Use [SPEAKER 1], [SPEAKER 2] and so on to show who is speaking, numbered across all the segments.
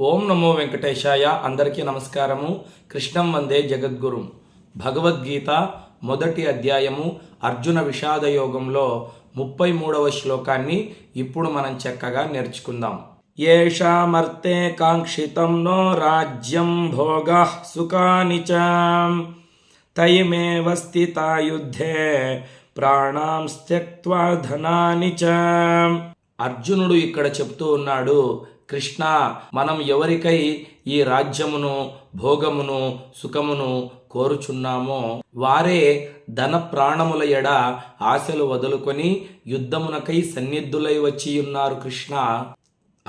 [SPEAKER 1] ఓం నమో వెంకటేశాయ. అందరికీ నమస్కారము. కృష్ణం వందే జగద్గురు. భగవద్గీత మొదటి అధ్యాయము అర్జున విషాద యోగంలో ముప్పై మూడవ శ్లోకాన్ని ఇప్పుడు మనం చక్కగా నేర్చుకుందాం. ఏషామర్తే కాంక్షితం నో రాజ్యం భోగ సుఖాని చ. తైమేవ స్థితా యుద్ధే ప్రాణాం త్యక్వా ధనాని చ. అర్జునుడు ఇక్కడ చెప్తూ ఉన్నాడు కృష్ణ మనం ఎవరికై ఈ రాజ్యమును భోగమును సుఖమును కోరుచున్నామో వారే ధన ప్రాణముల ఎడ ఆశలు వదులుకొని యుద్ధమునకై సన్నిధులై వచ్చి ఉన్నారు కృష్ణ.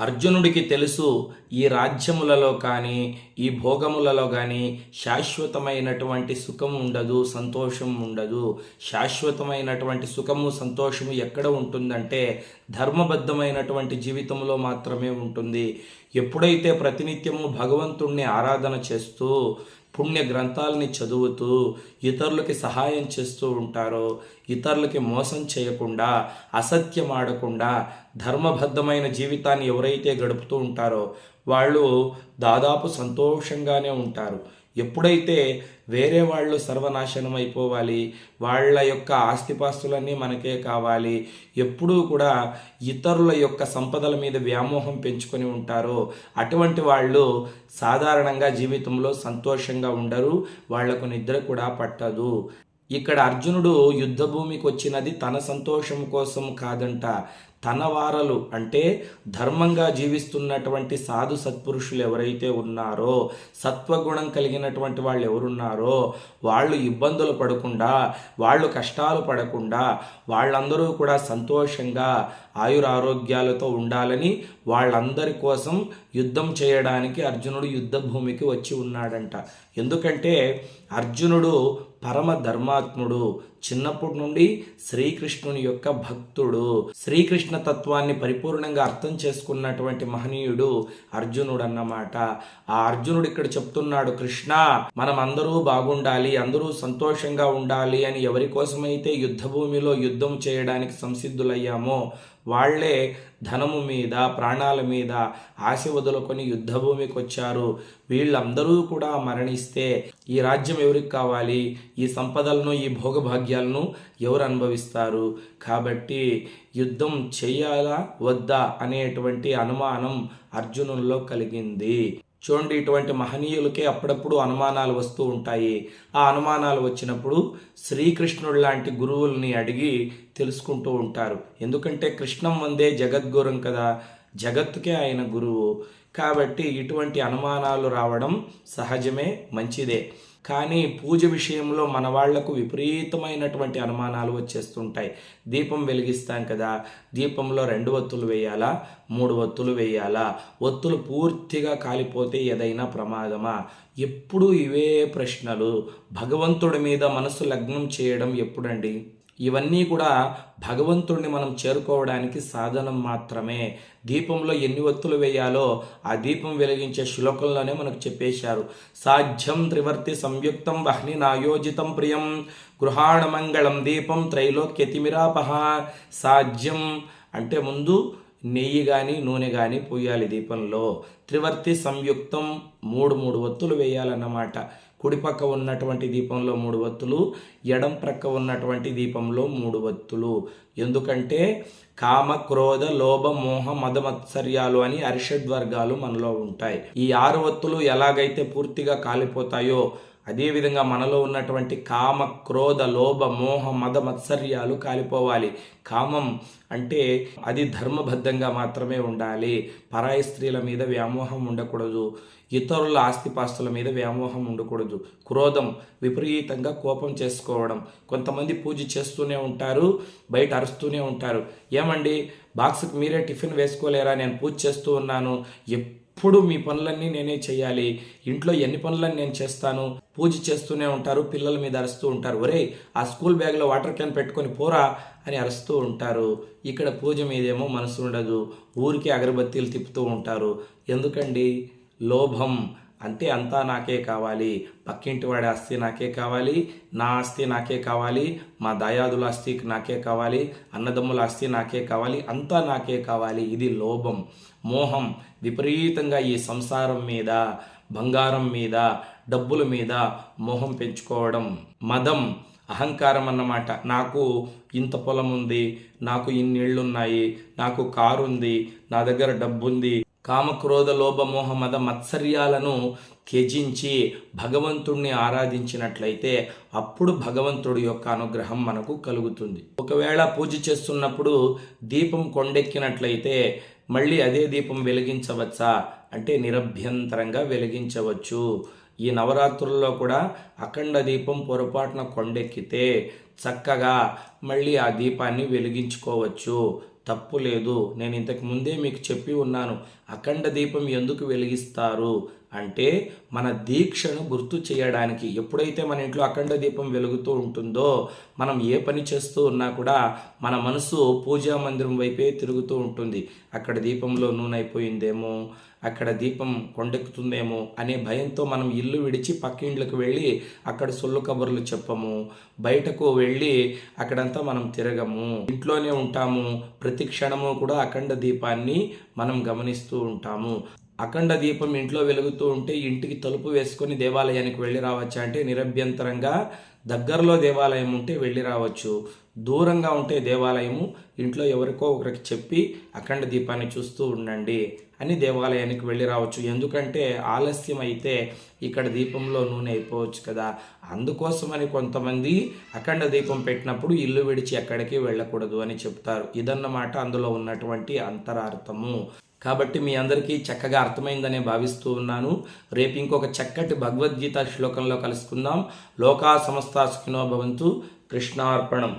[SPEAKER 1] అర్జునుడికి తెలుసు ఈ రాజ్యములలో కానీ ఈ భోగములలో కానీ శాశ్వతమైనటువంటి సుఖం ఉండదు సంతోషం ఉండదు. శాశ్వతమైనటువంటి సుఖము సంతోషము ఎక్కడ ఉంటుందంటే ధర్మబద్ధమైనటువంటి జీవితంలో మాత్రమే ఉంటుంది. ఎప్పుడైతే ప్రతినిత్యము భగవంతుణ్ణి ఆరాధన చేస్తూ పుణ్య గ్రంథాలని చదువుతూ ఇతరులకి సహాయం చేస్తూ ఉంటారో ఇతరులకి మోసం చేయకుండా అసత్యం ఆడకుండా ధర్మబద్ధమైన జీవితాన్ని ఎవరైతే గడుపుతూ ఉంటారో వాళ్ళు దాదాపు సంతోషంగానే ఉంటారు. ఎప్పుడైతే వేరే వాళ్ళు సర్వనాశనం అయిపోవాలి వాళ్ళ యొక్క ఆస్తిపాస్తులన్నీ మనకే కావాలి ఎప్పుడూ కూడా ఇతరుల యొక్క సంపదల మీద వ్యామోహం పెంచుకొని ఉంటారో అటువంటి వాళ్ళు సాధారణంగా జీవితంలో సంతోషంగా ఉండరు వాళ్ళకు నిద్ర కూడా పట్టదు. ఇక్కడ అర్జునుడు యుద్ధభూమికి వచ్చినది తన సంతోషం కోసం కాదంట. తనవారలు అంటే ధర్మంగా జీవిస్తున్నటువంటి సాధు సత్పురుషులు ఎవరైతే ఉన్నారో సత్వగుణం కలిగినటువంటి వాళ్ళు ఎవరున్నారో వాళ్ళు ఇబ్బందులు పడకుండా వాళ్ళు కష్టాలు పడకుండా వాళ్ళందరూ కూడా సంతోషంగా ఆయురారోగ్యాలతో ఉండాలని వాళ్ళందరి కోసం యుద్ధం చేయడానికి అర్జునుడు యుద్ధ భూమికి వచ్చి ఉన్నాడంట. ఎందుకంటే అర్జునుడు పరమ ధర్మాత్ముడు చిన్నప్పటి నుండి శ్రీకృష్ణుని యొక్క భక్తుడు. శ్రీకృష్ణ తత్వాన్ని పరిపూర్ణంగా అర్థం చేసుకున్నటువంటి మహనీయుడు అర్జునుడు అన్నమాట ఆ అర్జునుడు ఇక్కడ చెప్తున్నాడు కృష్ణ మనం అందరూ బాగుండాలి అందరూ సంతోషంగా ఉండాలి అని ఎవరి కోసమైతే యుద్ధ భూమిలో యుద్ధం చేయడానికి సంసిద్ధులయ్యామో వాళ్ళే ధనము మీద ప్రాణాల మీద ఆశ వదులుకొని యుద్ధభూమికి వచ్చారు వీళ్ళందరూ కూడా మరణిస్తే ఈ రాజ్యం ఎవరికి కావాలి? ఈ సంపదలను ఈ భోగభాగ్యాలను ఎవరు అనుభవిస్తారు? కాబట్టి యుద్ధం చేయాలా వద్దా అనేటువంటి అనుమానం అర్జునుల్లో కలిగింది. చూడండి ఇటువంటి మహనీయులకే అప్పుడప్పుడు అనుమానాలు వస్తూ ఉంటాయి. ఆ అనుమానాలు వచ్చినప్పుడు శ్రీకృష్ణుడు లాంటి గురువుల్ని అడిగి తెలుసుకుంటూ ఉంటారు. ఎందుకంటే కృష్ణం వందే జగద్గురం కదా. జగత్తుకే ఆయన గురువు. కాబట్టి ఇటువంటి అనుమానాలు రావడం సహజమే మంచిదే. కానీ పూజ విషయంలో మన వాళ్ళకు విపరీతమైనటువంటి అనుమానాలు వచ్చేస్తుంటాయి. దీపం వెలిగిస్తాం కదా దీపంలో రెండు ఒత్తులు వేయాలా మూడు ఒత్తులు వేయాలా? ఒత్తులు పూర్తిగా కాలిపోతే ఏదైనా ప్రమాదమా? ఎప్పుడు ఇవే ప్రశ్నలు. భగవంతుడి మీద మనసు లగ్నం చేయడం ఎప్పుడండి? ఇవన్నీ కూడా భగవంతుడిని మనం చేరుకోవడానికి సాధనం మాత్రమే. దీపంలో ఎన్ని ఒత్తులు వేయాలో ఆ దీపం వెలిగించే శ్లోకంలోనే మనకు చెప్పేశారు. సాధ్యం త్రివర్తి సంయుక్తం వహ్ని నాయోజితం ప్రియం. గృహాణమంగళం దీపం త్రైలోక్యతిమిరాపహ. సాధ్యం అంటే ముందు నెయ్యి కానీ నూనె కానీ పోయాలి దీపంలో. త్రివర్తి సంయుక్తం మూడు మూడు ఒత్తులు వేయాలన్నమాట. కుడిపక్క ఉన్నటువంటి దీపంలో మూడు వత్తులు ఎడం ప్రక్క ఉన్నటువంటి దీపంలో మూడు వత్తులు. ఎందుకంటే కామ క్రోధ లోభ మోహ మదమత్సర్యాలు అని అరిషడ్ వర్గాలు మనలో ఉంటాయి. ఈ ఆరు వత్తులు ఎలాగైతే పూర్తిగా కాలిపోతాయో అదేవిధంగా మనలో ఉన్నటువంటి కామ క్రోధ లోభ మోహ మద మత్సర్యాలు కాలిపోవాలి. కామం అంటే అది ధర్మబద్ధంగా మాత్రమే ఉండాలి. పరాయి స్త్రీల మీద వ్యామోహం ఉండకూడదు. ఇతరుల ఆస్తిపాస్తుల మీద వ్యామోహం ఉండకూడదు. క్రోధం విపరీతంగా కోపం చేసుకోవడం. కొంతమంది పూజ చేస్తూనే ఉంటారు బయట అరుస్తూనే ఉంటారు. ఏమండి? బాక్స్కి మీరే టిఫిన్ వేసుకోలేరా? నేను పూజ చేస్తూ ఉన్నాను. ఎప్పుడు మీ పనులన్నీ నేనే చేయాలి. ఇంట్లో ఎన్ని పనులన్నీ నేను చేస్తాను? పూజ చేస్తూనే ఉంటారు పిల్లల మీద అరుస్తూ ఉంటారు. ఒరే ఆ స్కూల్ బ్యాగ్లో వాటర్ క్యాన్ పెట్టుకొని పోరా అని అరుస్తూ ఉంటారు. ఇక్కడ పూజ మీదేమో మనసు ఉండదు. ఊరికి అగరబత్తీలు తిప్పుతూ ఉంటారు. ఎందుకండి? లోభం. అంటే అంతా నాకే కావాలి పక్కింటి వాడి ఆస్తి నాకే కావాలి నా ఆస్తి నాకే కావాలి మా దయాదుల ఆస్తి నాకే కావాలి అన్నదమ్ముల ఆస్తి నాకే కావాలి అంతా నాకే కావాలి. ఇది లోభం మోహం విపరీతంగా ఈ సంసారం మీద బంగారం మీద డబ్బుల మీద మోహం పెంచుకోవడం మదం అహంకారం అన్నమాట. నాకు ఇంత పొలం ఉంది నాకు ఇన్నిళ్ళు ఉన్నాయి నాకు కారు ఉంది నా దగ్గర డబ్బు ఉంది కామక్రోధ లోభమోహ మద మత్సర్యాలను త్యజించి భగవంతుణ్ణి ఆరాధించినట్లయితే అప్పుడు భగవంతుడి యొక్క అనుగ్రహం మనకు కలుగుతుంది. ఒకవేళ పూజ చేస్తున్నప్పుడు దీపం కొండెక్కినట్లయితే మళ్ళీ అదే దీపం వెలిగించవచ్చా? అంటే నిరభ్యంతరంగా వెలిగించవచ్చు. ఈ నవరాత్రుల్లో కూడా అఖండ దీపం పొరపాటున కొండెక్కితే చక్కగా మళ్ళీ ఆ దీపాన్ని వెలిగించుకోవచ్చు. తప్పు లేదు నేను ఇంతకు ముందే మీకు చెప్పి ఉన్నాను. అఖండ దీపం ఎందుకు వెలిగిస్తారు? అంటే మన దీక్షను గుర్తు చేయడానికి ఎప్పుడైతే మన ఇంట్లో అఖండ దీపం వెలుగుతూ ఉంటుందో మనం ఏ పని చేస్తూ ఉన్నా కూడా మన మనసు పూజా మందిరం వైపే తిరుగుతూ ఉంటుంది. అక్కడ దీపంలో నూనె అయిపోయిందేమో అక్కడ దీపం కొండెక్కుతుందేమో అనే భయంతో మనం ఇల్లు విడిచి పక్కిండ్లకు వెళ్ళి అక్కడ సొల్లు కబుర్లు చెప్పము. బయటకు వెళ్ళి అక్కడంతా మనం తిరగము. ఇంట్లోనే ఉంటాము. ప్రతి క్షణము కూడా అఖండ దీపాన్ని మనం గమనిస్తూ ఉంటాము. అఖండ దీపం ఇంట్లో వెలుగుతూ ఉంటే ఇంటికి తలుపు వేసుకొని దేవాలయానికి వెళ్ళి రావచ్చా అంటే నిరభ్యంతరంగా దగ్గరలో దేవాలయం ఉంటే వెళ్ళి రావచ్చు. దూరంగా ఉంటే దేవాలయము ఇంట్లో ఎవరికో ఒకరికి చెప్పి అఖండ దీపాన్ని చూస్తూ ఉండండి అని దేవాలయానికి వెళ్ళి రావచ్చు. ఎందుకంటే ఆలస్యం అయితే ఇక్కడ దీపంలో నూనె అయిపోవచ్చు కదా. అందుకోసమని కొంతమంది అఖండ దీపం పెట్టినప్పుడు ఇల్లు విడిచి ఎక్కడికి వెళ్ళకూడదు అని చెప్తారు. ఇదన్నమాట అందులో ఉన్నటువంటి అంతరార్థము. కాబట్టి మీ అందరికీ చక్కగా అర్థమైందనే భావిస్తూ ఉన్నాను. రేపు ఇంకొక చక్కటి భగవద్గీత శ్లోకంలో కలుసుకుందాం. లోకా సమస్త సుఖినో భవంతు. కృష్ణార్పణం.